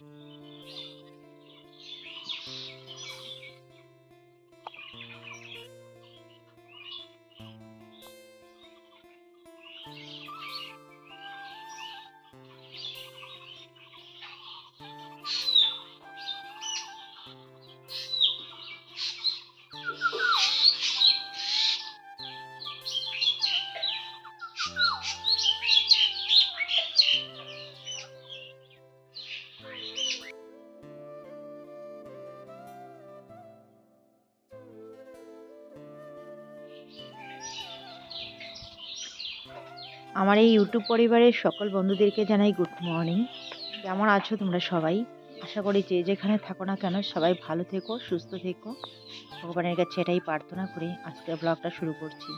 Mm-hmm. আমার এই YouTube পরিবারের সকল বন্ধুদেরকে জানাই গুড মর্নিং কেমন আছো তোমরা সবাই? আশা করি যে যেখানে থাকো না কেন সবাই ভালো থেকো, সুস্থ থেকো। ভগবানের কাছে এটাই প্রার্থনা করে আজকের ব্লগটা শুরু করছি।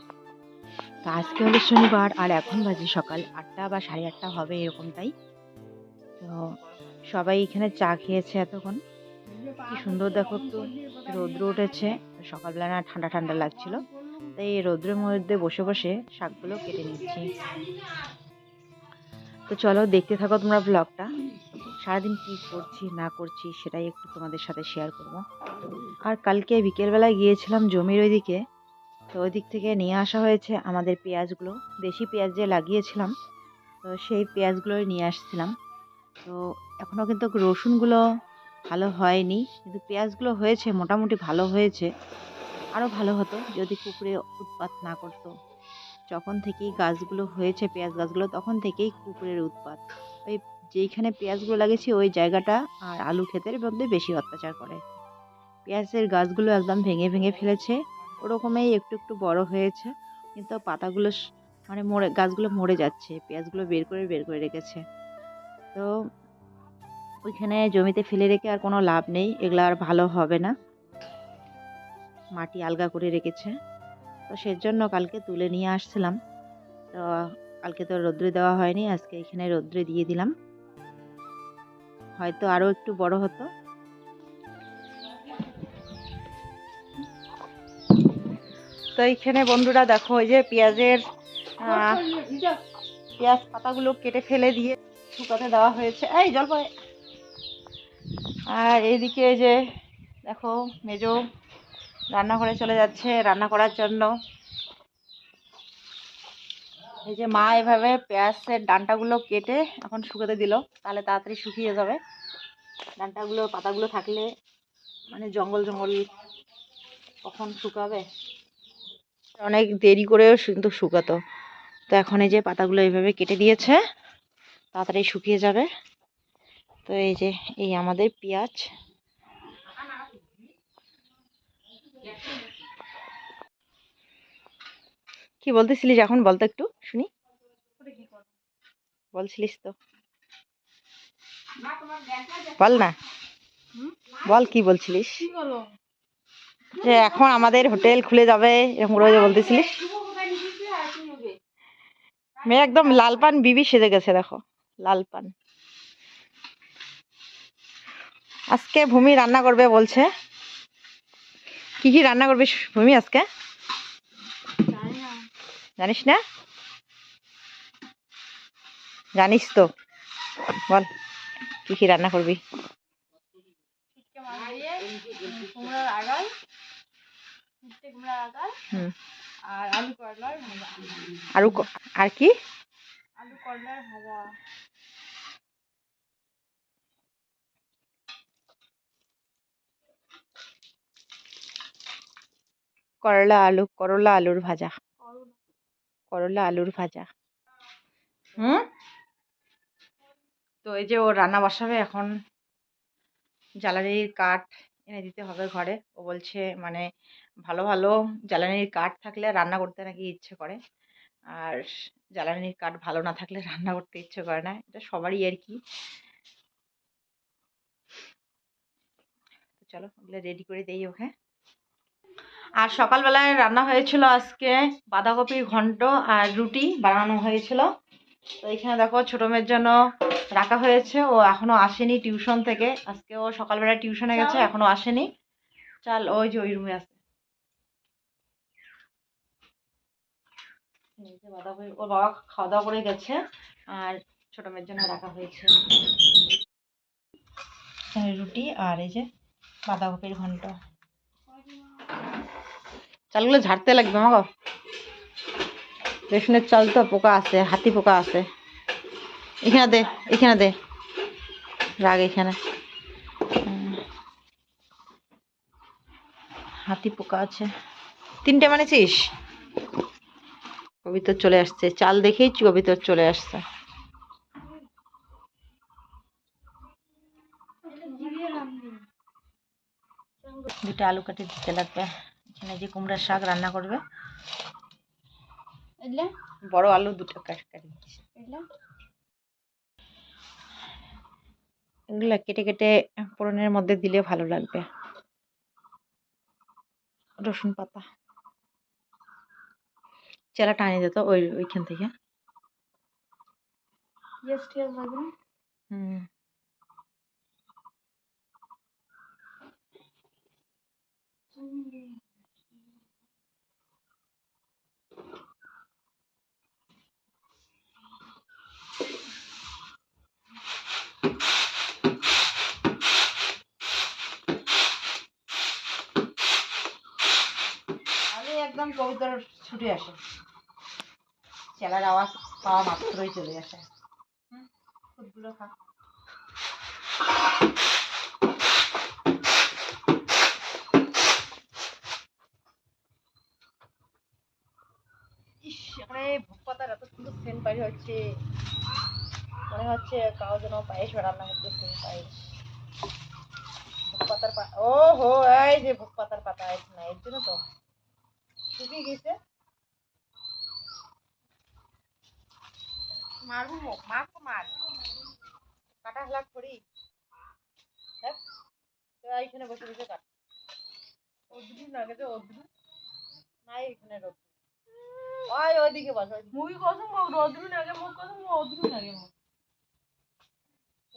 তো আজকে হলো শনিবার আর এখন বাজে সকাল আটটা বা সাড়ে আটটা হবে এরকমটাই। তো সবাই এখানে চা খেয়েছে এতক্ষণ। কি সুন্দর দেখো একটু রৌদ্র উঠেছে। সকালবেলা না ঠান্ডা ঠান্ডা লাগছিল। তাই এই রৌদ্রের মধ্যে বসে বসে শাকগুলো কেটে নিচ্ছি। তো চলো দেখতে থাকো তোমরা ব্লগটা সারাদিন কি করছি, না করছি সেটাই একটু তোমাদের সাথে শেয়ার করব। আর কালকে বিকেলবেলায় গিয়েছিলাম জমির ওইদিকে, তো ওই দিক থেকে নিয়ে আসা হয়েছে আমাদের পেঁয়াজগুলো। দেশি পেঁয়াজ যে লাগিয়েছিলাম, তো সেই পেঁয়াজগুলোই নিয়ে আসছিলাম। তো এখনও কিন্তু রসুনগুলো ভালো হয়নি, কিন্তু পেঁয়াজগুলো হয়েছে, মোটামুটি ভালো হয়েছে। আরও ভালো হতো যদি কুকুরে উৎপাত না করতো। যখন থেকেই গাছগুলো হয়েছে পেঁয়াজ গাছগুলো, তখন থেকেই কুকুরের উৎপাত। ওই যেইখানে পেঁয়াজগুলো লাগিয়েছি, ওই জায়গাটা আর আলু ক্ষেতের মধ্যে বেশি অত্যাচার করে। পেঁয়াজের গাছগুলো একদম ভেঙে ভেঙে ফেলেছে। ওরকমই একটু একটু বড় হয়েছে, কিন্তু পাতাগুলো মানে মরে, গাছগুলো মরে যাচ্ছে, পেঁয়াজগুলো বের করে বের করে রেখেছে। তো ওইখানে জমিতে ফেলে রেখে আর কোনো লাভ নেই, এগুলো আর ভালো হবে না। মাটি আলগা করে রেখেছে। তো সেজন্য কালকে তুলে নিয়ে আসছিলাম। তো কালকে তো রৌদ্রে দেওয়া হয়নি, আজকে এখানে রৌদ্রে দিয়ে দিলাম। হয়তো আরও একটু বড় হতো। তো এইখানে বন্ধুরা দেখো, ওই যে পেঁয়াজের পেঁয়াজ পাতাগুলো কেটে ফেলে দিয়ে শুকাতে দেওয়া হয়েছে। এই জল পড়ে আর এইদিকে যে দেখো, মেজো রান্নাঘরে চলে যাচ্ছে রান্না করার জন্য। এই যে মা এভাবে পেঁয়াজের ডান্টাগুলো কেটে এখন শুকাতে দিল, তাহলে তাড়াতাড়ি শুকিয়ে যাবে। ডান্টাগুলো পাতাগুলো থাকলে মানে জঙ্গল জঙ্গল কখন শুকাবে? অনেক দেরি করেও কিন্তু শুকাতো। তো এখন এই যে পাতাগুলো এইভাবে কেটে দিয়েছে, তাড়াতাড়ি শুকিয়ে যাবে। তো এই যে, এই আমাদের পেঁয়াজ। কি বলতেছিলিস এখন বলতো একটু শুনি। বলছিলিস তো। বল না। বল কি বলছিলিস? যে এখন আমাদের হোটেল খুলে যাবে এরকম করে বলতেছিলিস। মেয়ে একদম লাল পান বিবি সেজে গেছে দেখো। লাল পান। আজকে ভূমি রান্না করবে বলছে। কি কি রান্না করবে ভূমি আজকে? জানিস না? জানিস তো। বল, কি কি রান্না করবি? আর কি? করলা আলু, করলা আলুর ভাজা। করলা আলুর ভাজা। হুম? তো এই যে ও রান্না বসাবে এখন, জ্বালানির কাঠ এনে দিতে হবে ঘরে। ও বলছে মানে ভালো ভালো জ্বালানির কাঠ থাকলে রান্না করতে নাকি ইচ্ছে করে। আর জ্বালানির কাঠ ভালো না থাকলে রান্না করতে ইচ্ছে করে না। এটা সবারই আর কি। চলো ওগুলো রেডি করে দেই ওকে। আর সকালবেলায় রান্না হয়েছিল আজকে বাঁধাকপির ঘন্ট আর রুটি বানানো হয়েছিল। তো এখানে দেখো ছোটো মেয়ের জন্য রাখা হয়েছে। ও এখনও আসেনি টিউশন থেকে। আজকে ও সকালবেলা টিউশনে গেছে এখনও আসেনি। চাল ওই যে ওই রুমে আছে। বাঁধাকপি ওর বাবা খাওয়া দাওয়া করে গেছে আর ছোটো মেয়ের জন্য রাখা হয়েছে। রুটি আর এই যে বাঁধাকপির ঘন্ট। চালগুলো ঝাড়তে লাগবে আমাকে রেশনের চাল তো পোকা আছে, হাতি পোকা আছে। এখানে দে এখানে দে। রাগ এখানে। হাতি পোকা আছে। তিনটে মানেছিস? কবিতর চলে আসছে। চাল দেখেই কবিতর চলে আসছে। দুটো আলু কাটি দিতে লাগবে। এখানে যে কুমড়ার শাক রান্না করবে। বড় আলু দুটো কাটি কাটি এগুলো কেটে কেটে ফোড়নের মধ্যে দিলে ভালো লাগবে। রসুন পাতা। চেলা টানিয়ে দিত ওই ওইখান থেকে। ঠিক আছে বলবেন হুম আমি একদম কবিতার ছুটে আসে। চেলার আওয়াজ পাওয়া মাত্রই চলে আসে। হুম, খা। ইস এখানে ভোগ পাতার এত সুন্দর সেন্ট বাইরে হচ্ছে মনে হচ্ছে কাউ যেন পায়েস রান্না করতেছে পায়েস। পাতার পা ও হো এই যে ভোগ পাতার পাতা আছে না, এর জন্য তো। শুকিয়ে গেছে। মুখ কাটা করি দেখ, তো বসে বসে কাট। অদ্রু লাগে তো অদ্রু নাই এখানে ওই ওইদিকে বস মুভি কসম রোদ্রু নাগে মুখ কসম মুখ অদ্রু নাগে মুখ মুখ রোদ না লাগে মুখ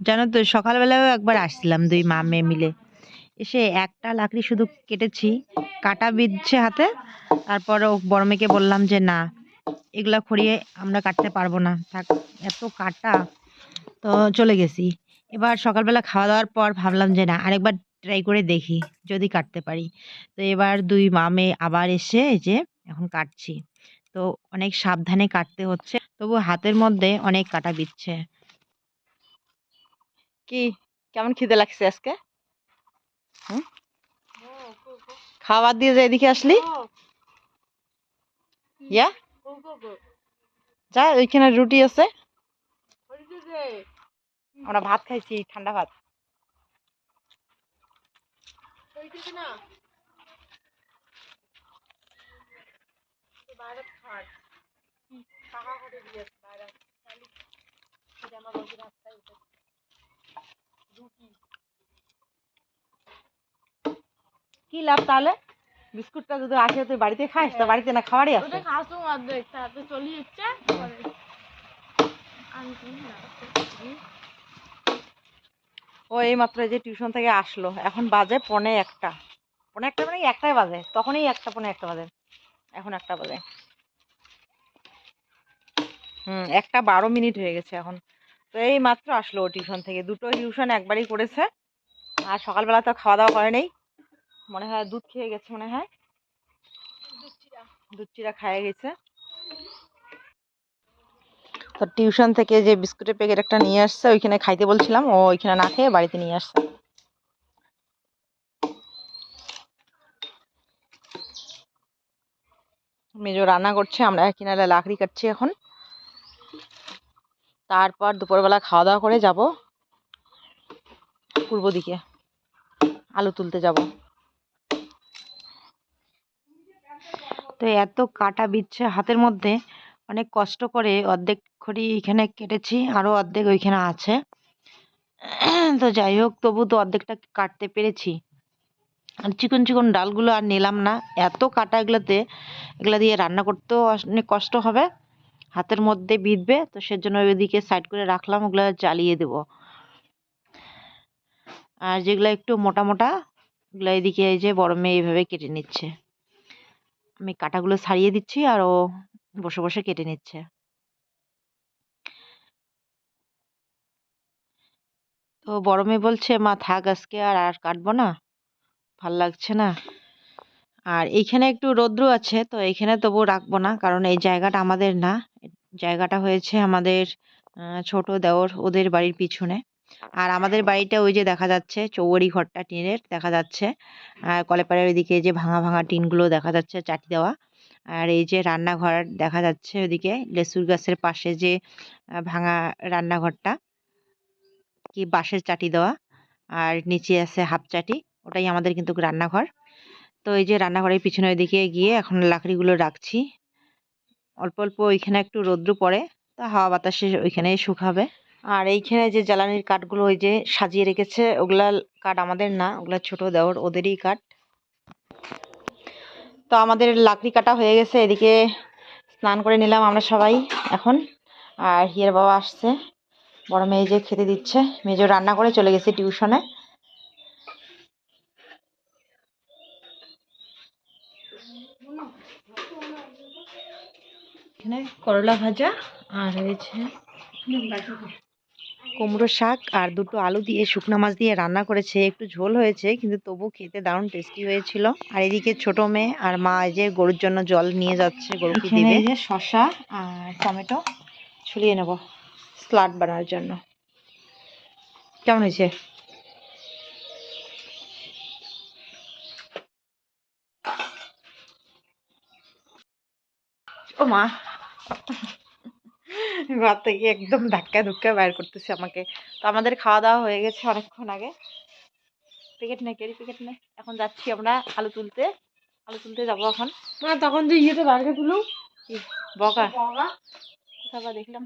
জানো তো সকালবেলাও একবার আসছিলাম দুই মা মেয়ে মিলে। এসে একটা লাকড়ি শুধু কেটেছি, কাটা বিঁধছে হাতে। তারপর বড় মেয়েকে বললাম যে, না, এগুলা খড়িয়ে আমরা কাটতে পারব না। থাক, এত কাটা, তো চলে গেছি। এবার সকালবেলা খাওয়া দাওয়ার পর ভাবলাম যে, না, আরেকবার ট্রাই করে দেখি, যদি কাটতে পারি। তো এবার দুই মা মেয়ে আবার এসে যে এখন কাটছি। তো অনেক সাবধানে কাটতে হচ্ছে, তবু হাতের মধ্যে অনেক কাটা বিচ্ছে কি? কেমন খিদে লাগছে আজকে? খাবার দিয়ে যে এদিকে আসলি? ইয়া? যা, ওইখানে রুটি আছে। আমরা ভাত খাইছি, ঠান্ডা ভাত। বাইরে খাট টাকা করে দিয়েছে বাইরে খালি জামা বসে রাস্তায় উঠে রুটি কি লাভ তাহলে? বিস্কুটটা যদি আসে তুই বাড়িতে খাস? তো বাড়িতে না খাবারই আছে। ওটা খাসো অর্ধেক তাতে চলে যাচ্ছে পরে আমি কিনি না ও এই মাত্র যে টিউশন থেকে আসলো এখন বাজে পনে একটা। পনে একটা মানে একটাই বাজে? তখনই একটা পনে একটা বাজে। এখন একটা বাজে। হুম একটা বারো মিনিট হয়ে গেছে এখন। তো এই মাত্র আসলো টিউশন থেকে। দুটো টিউশন একবারই করেছে। আর সকালবেলা তো খাওয়া দাওয়া করে নেই। মনে হয় দুধ খেয়ে গেছে মনে হয়। দুধ চিরা খাইয়ে গেছে। তো টিউশন থেকে যে বিস্কুটের প্যাকেট একটা নিয়ে আসছে, ওইখানে খাইতে বলছিলাম। ও ওইখানে না খেয়ে বাড়িতে নিয়ে আসছে। মেজো রান্না করছে, আমরা কিনারে লাকড়ি কাটছি এখন। তারপর দুপুরবেলা খাওয়া দাওয়া করে যাব পূর্ব দিকে। আলু তুলতে যাব। তো এত কাটা বিচ্ছে হাতের মধ্যে, অনেক কষ্ট করে অর্ধেক খড়ি এখানে কেটেছি আরও অর্ধেক ওইখানে আছে। তো যাই হোক, তবু তো অর্ধেকটা কাটতে পেরেছি। আর চিকন চিকন ডালগুলো আর নিলাম না। এত কাটা এগুলোতে, এগুলো দিয়ে রান্না করতেও অনেক কষ্ট হবে। হাতের মধ্যে বিঁধবে, তো সেজন্য ওইদিকে সাইড করে রাখলাম, ওগুলো জ্বালিয়ে দেব। আর যেগুলো একটু মোটা মোটা, ওগুলো এদিকে এই যে বড় মেয়ে এইভাবে কেটে নিচ্ছে। আমি কাটাগুলো ছাড়িয়ে দিচ্ছি আর ও বসে বসে কেটে নিচ্ছে। তো বড় মেয়ে বলছে, মা থাক আজকে আর আর কাটবো না। ভালো লাগছে না। আর এইখানে একটু রৌদ্র আছে তো এইখানে তবু রাখব না কারণ এই জায়গাটা আমাদের না। জায়গাটা হয়েছে আমাদের ছোট দেওর ওদের বাড়ির পিছনে। আর আমাদের বাড়িটা ওই যে দেখা যাচ্ছে চৌবাড়ি ঘরটা টিনের দেখা যাচ্ছে। আর কলেপাড়ের ওইদিকে যে ভাঙা ভাঙা টিনগুলো দেখা যাচ্ছে চাটি দেওয়া। আর এই যে রান্নাঘর দেখা যাচ্ছে ওইদিকে লেসুর গাছের পাশে যে ভাঙা রান্নাঘরটা কি বাঁশের চাটি দেওয়া। আর নিচে আছে হাফ চাটি ওটাই আমাদের কিন্তু রান্নাঘর। তো এই যে রান্নাঘরের পিছনে ওইদিকে গিয়ে এখন লাকড়িগুলো রাখছি। অল্প অল্প ওইখানে একটু রৌদ্র পড়ে, তো হাওয়া বাতাসে ওইখানে শুকাবে। আর এইখানে যে জ্বালানির কাঠগুলো ওই যে সাজিয়ে রেখেছে, ওগুলা কাঠ আমাদের না, ওগুলা ছোট দেওয়ার ওদেরই কাঠ। তো আমাদের লাকড়ি কাটা হয়ে গেছে, এদিকে স্নান করে নিলাম আমরা সবাই এখন। আর হিয়ার বাবা আসছে, বড় মেয়ে যে খেতে দিচ্ছে, মেজো রান্না করে চলে গেছে টিউশনে এখানে করলা ভাজা আর রয়েছে কুমড়ো শাক আর দুটো আলু দিয়ে শুকনো মাছ দিয়ে রান্না করেছে। একটু ঝোল হয়েছে কিন্তু তবু খেতে দারুণ টেস্টি হয়েছিল। আর এদিকে ছোট মেয়ে আর মা এই যে গরুর জন্য জল নিয়ে যাচ্ছে গরুকে দিবে? এই যে শশা আর টমেটো ছুলিয়ে নেব স্লাড বানানোর জন্য। কেমন হয়েছে? ও মা ঘর থেকে একদম ধাক্কা ধুক্কা বাইর করতেছে আমাকে। তো আমাদের খাওয়া দাওয়া হয়ে গেছে অনেকক্ষণ আগে। প্যাকেট নেই কেরি প্যাকেট নেই এখন যাচ্ছি আমরা আলু তুলতে। আলু তুলতে যাব এখন। না তখন যে ইয়েতে বাড়িতে তুলো? বকা? কোথাও দেখলাম।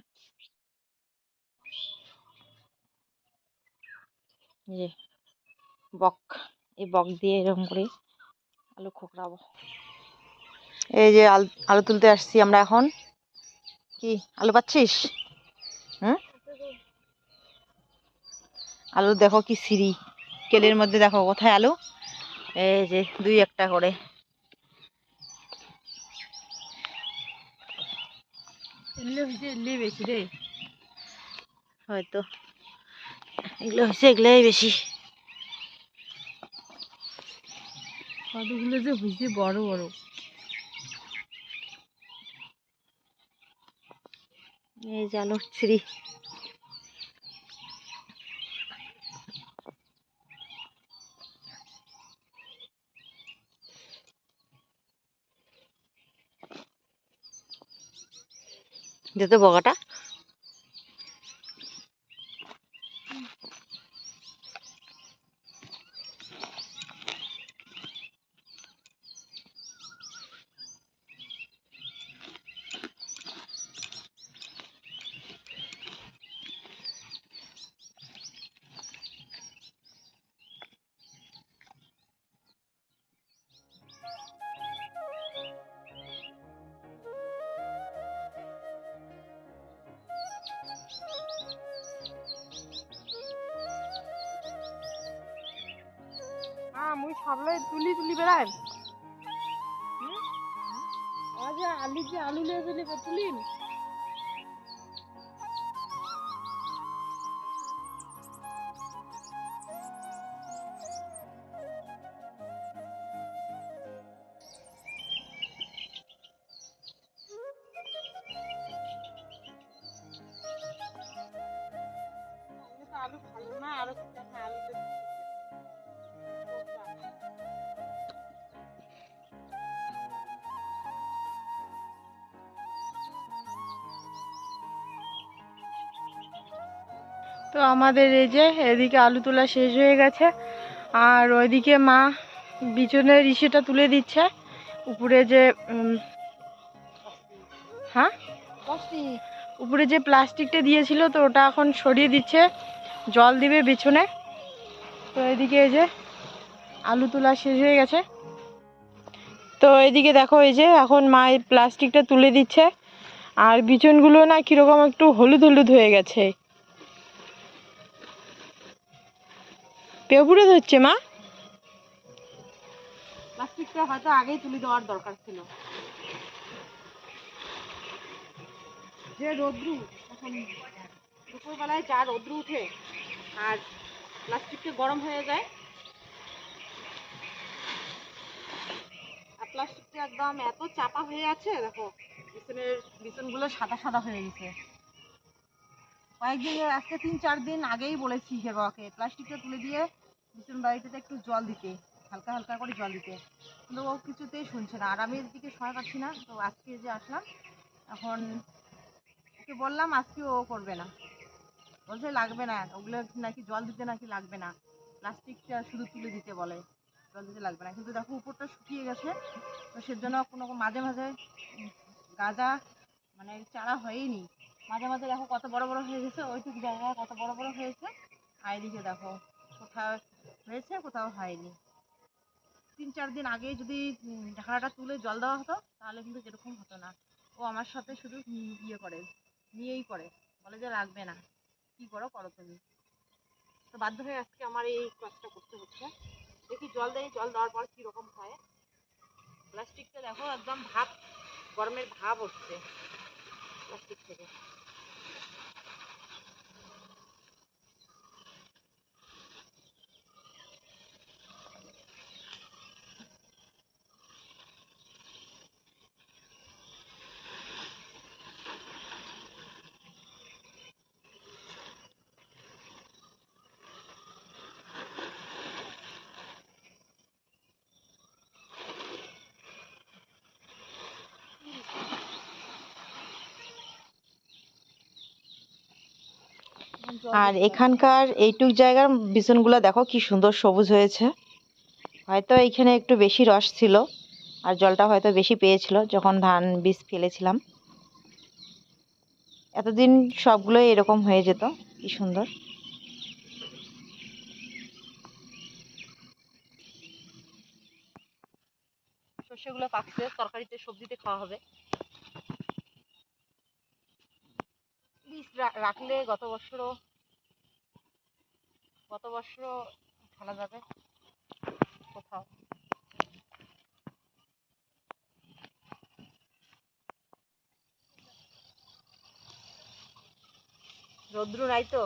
যে বক। এই বক দিয়ে এরকম করে আলু খোকরাবো এই যে আলু তুলতে আসছি আমরা এখন। কি আলু পাচ্ছিস? হুম আলু দেখো কি সিঁড়ি। কেলের মধ্যে দেখো কোথায় আলু? এই যে দুই একটা করে। হয়তো। এগুলো হচ্ছে এগুলোই বেশি। কতগুলো যে হয়েছে বড় বড়। এই ছিঁড়ি যেতে বগাটা। মুই সাবলাই তুলি তুলি বেড়াই। আজ আলু যে আলু লিয়ে তুলি তুলিম? তো আমাদের এই যে, এদিকে আলু তোলা শেষ হয়ে গেছে। আর ওইদিকে মা বিচনের ইসেটা তুলে দিচ্ছে। উপরে যে হ্যাঁ? উপরে যে প্লাস্টিকটা দিয়েছিল, তো ওটা এখন সরিয়ে দিচ্ছে। জল দিবে বিছনে। তো এদিকে এই যে, আলু তোলা শেষ হয়ে গেছে। তো এদিকে দেখো, এই যে এখন মা এই প্লাস্টিকটা তুলে দিচ্ছে। আর বিচনগুলো না কীরকম একটু হলুদ হলুদ হয়ে গেছে। পেঁপুড়ে ধরছে, মা? প্লাস্টিকটা হয়তো আগেই তুলে দেওয়ার দরকার ছিল। যে রোদ্রু, এখন দুপুরবেলায় যা রোদ্রু উঠে আর প্লাস্টিকটা গরম হয়ে যায়, আর প্লাস্টিকটা একদম এত চাপা হয়ে আছে, দেখো, বিছনের বিছনগুলো সাদা সাদা হয়ে গেছে। কয়েকদিন আজকে তিন চার দিন আগেই বলেছি হে বাবাকে, প্লাস্টিকটা তুলে দিয়ে বিছন বাড়িটাতে একটু জল দিতে, হালকা হালকা করে জল দিতে। কিন্তু ও কিছুতেই শুনছে না। আর আমি এদিকে সময় পাচ্ছি না, তো আজকে যে আসলাম, এখন ওকে বললাম আজকে ও করবে না। বলছে লাগবে না, ওগুলো নাকি জল দিতে নাকি লাগবে না। প্লাস্টিকটা শুধু তুলে দিতে বলে, জল দিতে লাগবে না। কিন্তু দেখো উপরটা শুকিয়ে গেছে, তো সেজন্য কোনো মাঝে মাঝে গাঁজা মানে চারা হয়নি মাঝে মাঝে দেখো কত বড় বড় হয়ে গেছে, ওইটুকু জায়গায় কত বড় বড় হয়েছে। আর এদিকে দেখো কোথাও হয়েছে কোথাও হয়নি। তিন চার দিন আগে যদি উম, ঢাকনাটা তুলে জল দেওয়া হতো তাহলে কিন্তু যেরকম হতো না। ও আমার সাথে শুধু ইয়ে করে নিয়েই করে। বলে যে লাগবে না। কি করো করো তুমি। তো বাধ্য হয়ে আজকে আমার এই কাজটা করতে হচ্ছে। দেখি জল দেয় জল দেওয়ার পর কীরকম হয়। প্লাস্টিকটা দেখো একদম ভাব গরমের ভাব হচ্ছে। প্লাস্টিক থেকে। আর এখানকার এইটুক জায়গার বিছনগুলো দেখো কি সুন্দর সবুজ হয়েছে। হয়তো এইখানে একটু বেশি রস ছিল আর জলটা হয়তো বেশি পেয়েছিল যখন ধান বীজ ফেলেছিলাম। এতদিন সবগুলোই এরকম হয়ে যেত, কি সুন্দর। সর্ষেগুলো পাকছে তরকারিতে সবজিতে খাওয়া হবে। বীজ রাখলে গত বছরও গত বছরও ফেলা যাবে কোথাও। রৌদ্র নাই তো,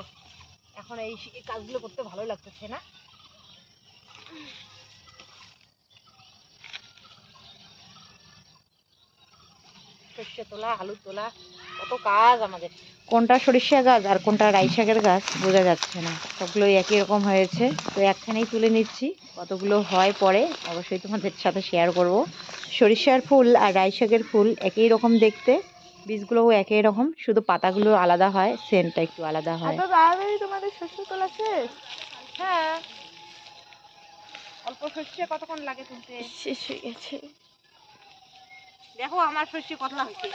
এখন এই কাজগুলো করতে ভালো লাগতেছে, না? সর্ষে তোলা আলু তোলা, কত কাজ আমাদের। কোনটা সরিষা গাছ আর কোনটা রাই শাকের গাছ বোঝা যাচ্ছে না। সবগুলোই একই রকম হয়েছে। তো একখানেই তুলে নিচ্ছি। কতগুলো হয় পরে অবশ্যই তোমাদের সাথে শেয়ার করব। সরিষার ফুল আর রাই শাকের ফুল একই রকম দেখতে। বীজগুলোও একই রকম। শুধু পাতাগুলো আলাদা হয় সেন্টটা একটু আলাদা হয়। তোমাদের শস্য তোলা শেষ? হ্যাঁ। অল্প শস্যে কতক্ষণ লাগে তুলতে? শেষ হয়ে গেছে। দেখো আমার শস্য কতটা হয়েছে।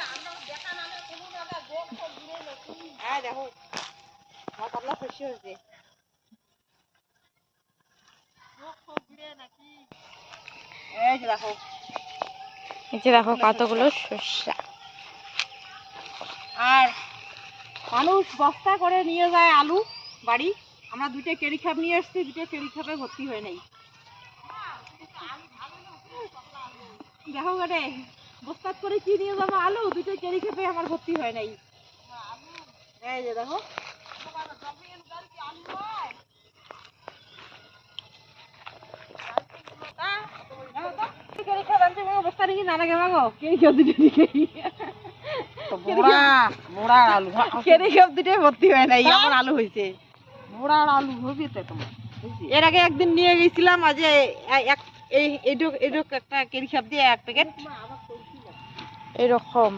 দেখো হয়েছে দেখো কতগুলো শস্যা আর মানুষ বস্তা করে নিয়ে যায় আলু, বাড়ি। আমরা দুইটা কেরি খাপ নিয়ে এসেছি দুটো কেরি খাপে ভর্তি হয়ে নেই। দেখো গেটে বস্তাত করে কি নিয়ে যাব? আলু? দুটো কেরি খাপে আমার ভর্তি হয় নাই। এই যে দেখো। আলু। হয় হয়েছে। আলু হবে তো তোমার। এর আগে একদিন নিয়ে গেছিলাম আজ এই এইটুক এইটুক একটা কেরি খাপ দিয়ে এক প্যাকেট। এরকম।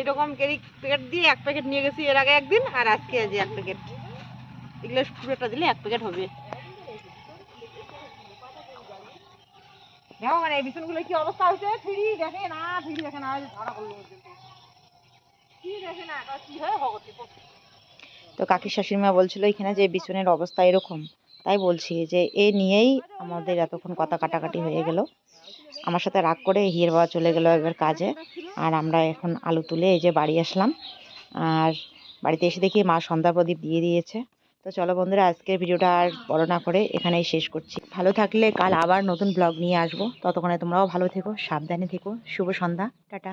এরকম কেরি প্যাকেট দিয়ে এক প্যাকেট নিয়ে গেছি এর আগে একদিন আর আজকে আজ এক প্যাকেট। এগুলো পুরোটা দিলে এক প্যাকেট হবে। দেখো মানে এই বিছুনগুলো কি অবস্থা হয়েছে? ফিরি দেখে না ফিরি দেখে না ওই যে ঝাড়া করল পর্যন্ত। কি দেখে না কি হয় ভগতি তো কাকির শাশুড়িমা বলছিল এখানে যে বিছনের অবস্থা এরকম। তাই বলছি যে এ নিয়েই আমাদের এতক্ষণ কথা কাটাকাটি হয়ে গেল। আমার সাথে রাগ করে হিয়ের বাবা চলে গেল এবার কাজে। আর আমরা এখন আলু তুলে এই যে বাড়ি আসলাম। আর বাড়িতে এসে দেখি মা সন্ধ্যা প্রদীপ দিয়ে দিয়েছে। তো চলো বন্ধুরা, আজকের ভিডিওটা আর বড় না করে এখানেই শেষ করছি। ভালো থাকলে কাল আবার নতুন ব্লগ নিয়ে আসব। ততক্ষণে তোমরাও ভালো থেকো, সাবধানে থেকো। শুভ সন্ধ্যা, টাটা।